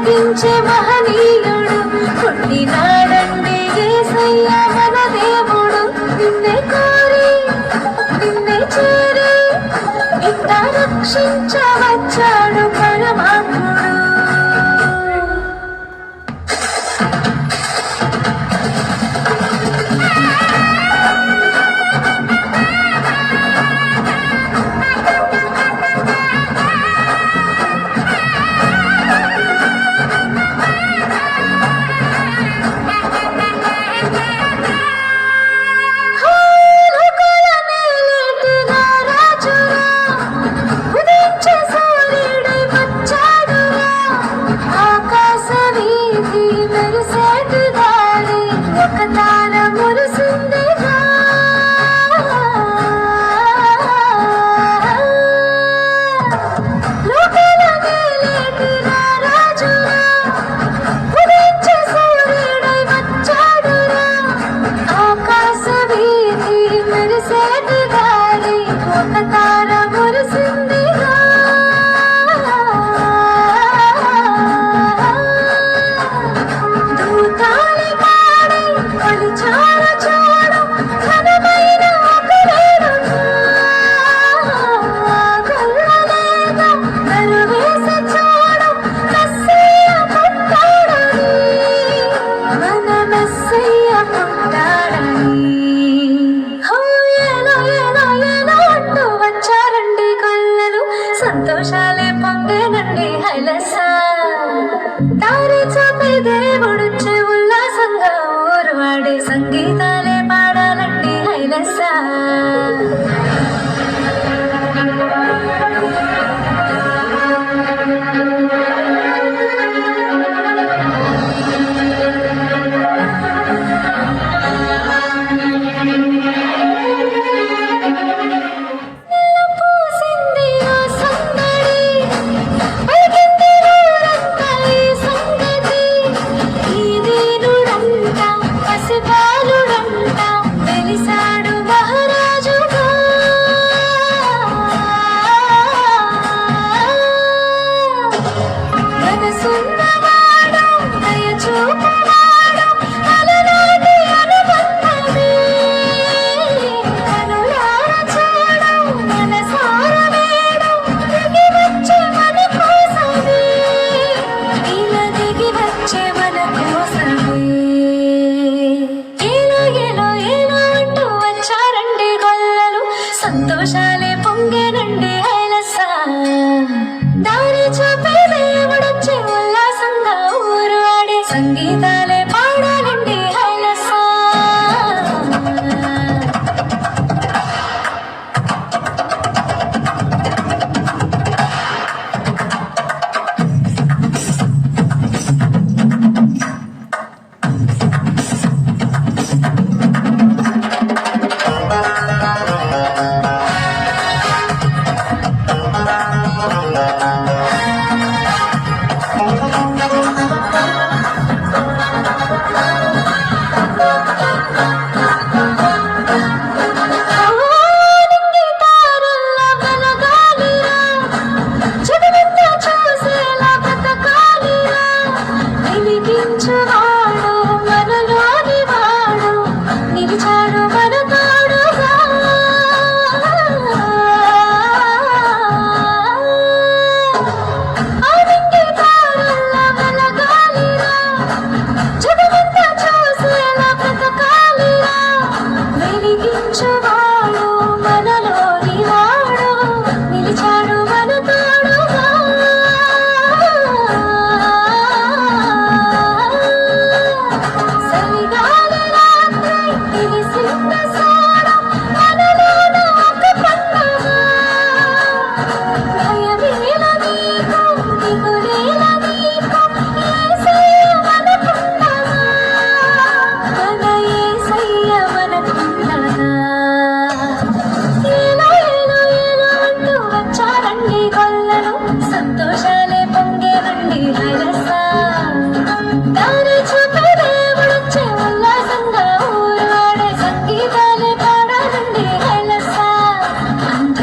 సాగించే asa ocean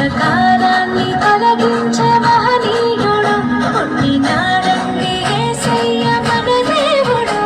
అంధకారాన్ని తొలగించే మహనీయుడు. పుట్టినాడండి ఏసయ్య మన దేవుడు